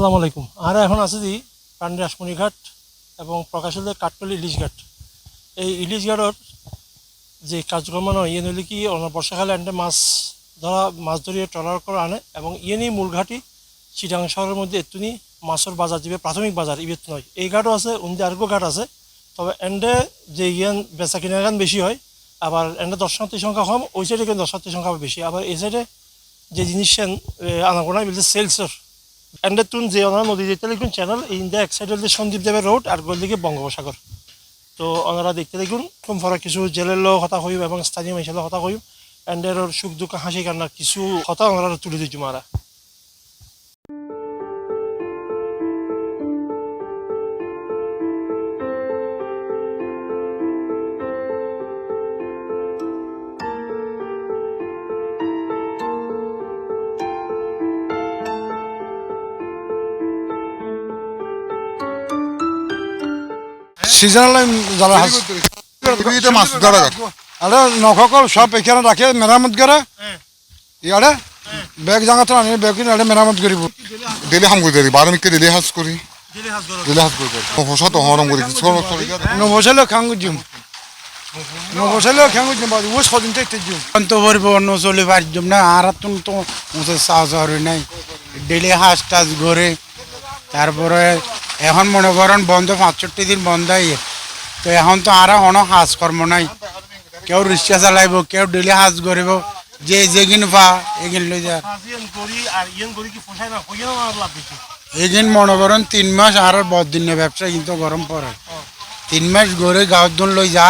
আসসালামু আলাইকুম। আর এখন আছে যে পান্ডে আসমনি ঘাট এবং প্রকাশিত কাঠতলি ইলিশ ঘাট। এই ইলিশ ঘাটর যে কার্যক্রম ইয়ে নইলে কি বর্ষাকালে এনতে মাছ ধরা, মাছ ধরিয়ে ট্রলার করে আনে এবং ইয়েনি মূল ঘাটি চিটাং শহরের মধ্যে এতুনি মাছের বাজার দিবে প্রাথমিক বাজার ইবেত নয়। এই ঘাটও আছে, উন্দি আরেকো ঘাট আছে। তবে এন্ডে যে ইয়ান বেচা কিনা গান বেশি হয়, আবার এন্ডে দর্শনার্থীর সংখ্যা কম, ওই সাইডে কিন্তু দর্শনার্থীর সংখ্যা বেশি। আবার এই সাইডে যে জিনিস আনাগোনা বলছে সেলসের এন্ডে তুন যে নদী দেখতে দেখুন চ্যানেল ইন্ডা এক সাইড হচ্ছে সন্দীপ দেবের রোড আর গোল দিকে বঙ্গোপসাগর। তো ওনারা দেখতে দেখুন কম ফরা কিছু জেলের লোক হতা হইব এবং স্থানীয় মানুষের হতা হইব। এন্ডের সুখ দুঃখ হাসি কান্না কিছু কথা ওনারা তুলে দিচ্ছি মারা। সিজনাল মাছ ধরা যাক। আরে নখকল সব এখানে রাখে মেরামত করে। ইয়ারে? ব্যাগ জাঙাতে আনি ব্যাগ কিনে আরে মেরামত করিব। ডেলি হাম করে দিই বারো মিনিটকে ডেলি হাজ করি। ডেলি হাজ করে দিই হসা তো হরম করি সরম করি নবসাইলেও খাঙ্গু জিম নবসাইলেও খাঙ্গু জিম বাদ ও সদিন থেকে জিম তো ভরবো অন্য চলে পারতাম না আর তুমি তো মুছে সাহস হরে নাই। ডেলি তারপরে এখন মনে করেন বন্ধ পাঁচষট্টি দিন বন্ধ হয়ে তো এখন তো আর হাঁস কর্ম নাই। কেউ রিক্সা চালাইব, কেউ ডেলি হাঁস গরিব যে যেগিন পা, এগিন লই যা। এগিন মনে করেন তিন মাস আর বদিনের ব্যবসা কিন্তু গরম পড়ে। তিন মাস ঘরে গাঁত দুন লই যা,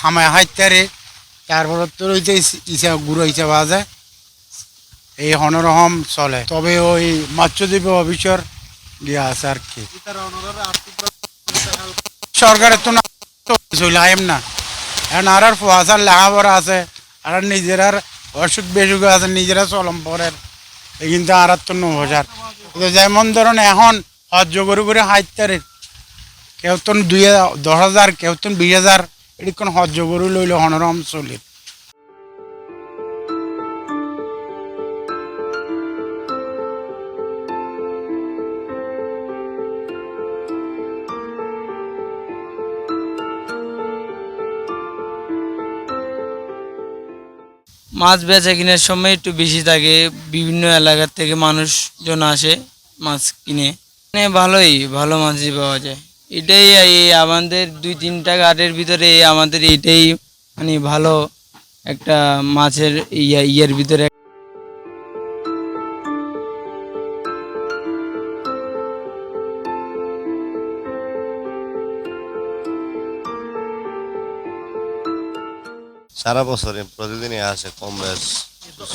হামায় হাইতারে তারপরে তোর ওই যে ইসা গুঁড়ো হিসেবে বাজে। এই হনরহম চলে। তবে ওই মৎস্যদ্বীপ অফিসর গিয়ে আছে আর কি। সরকারের তো না চলাইম না। এখন আর আর ফুয়াশার লেখাপড়া আছে আর নিজের আর অসুখ বেসুখ আছে নিজেরা চলম পরের। এই কিন্তু আর তো নবসার যেমন ধরুন এখন সহ্য করে করে হাইতারে কেউ তো দুই দশ হাজার কেউ তো বিশ হাজার এরকম সহ্য করে লইলে হনরম চলির মাছ বেচা কেনার সময় একটু বেশি থাকে। বিভিন্ন এলাকার থেকে মানুষজন আসে মাছ কিনে। মানে ভালোই, ভালো মাছই পাওয়া যায়। এটাই এই আমাদের দুই তিনটা ঘাটের ভিতরে আমাদের এটাই মানে ভালো একটা মাছের ইয়া, ইয়ার ভিতরে সারা বছরে, প্রতিদিনই আসে কম বেশ।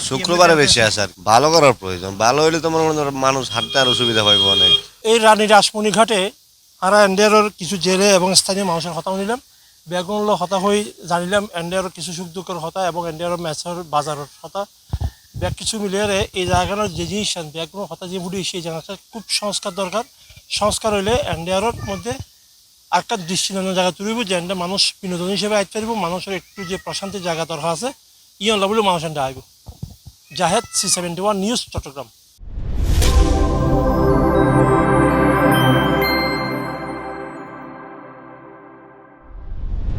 শুক্রবারে বেশি আসে আর ভালো করার প্রয়োজন। ভালো হইলে তোমার মনে মানুষ হাঁটতে আরও সুবিধা পাইব অনেক। এই রানী রাসমণি ঘাটে আরা এন্ডিয়ার কিছু জেলে এবং স্থানীয় মানুষের হতা নিলাম বেগুন হতা হয়ে জানিলাম এন্ডিয়ার কিছু সুখ দুঃখের হতা এবং এন্ডিয়ার ম্যাচের বাজারের হতা। ব্যাগ কিছু মিলিয়ে এই জায়গার যে জিনিস ব্যাগগুলো হতা যে বুড়ি, সেই জায়গাটা খুব সংস্কার দরকার। সংস্কার হইলে এন্ডিয়ারের মধ্যে একটা দৃষ্টিনন্দন জায়গা তুলিব একটা মানুষ বিনোদন হিসেবে আইতে পারিব মানুষের একটু যে প্রশান্তির জায়গা দরকার আছে ইয়ন বলে মানুষ এটা আইব। Zahed C seventy one news Chattogram.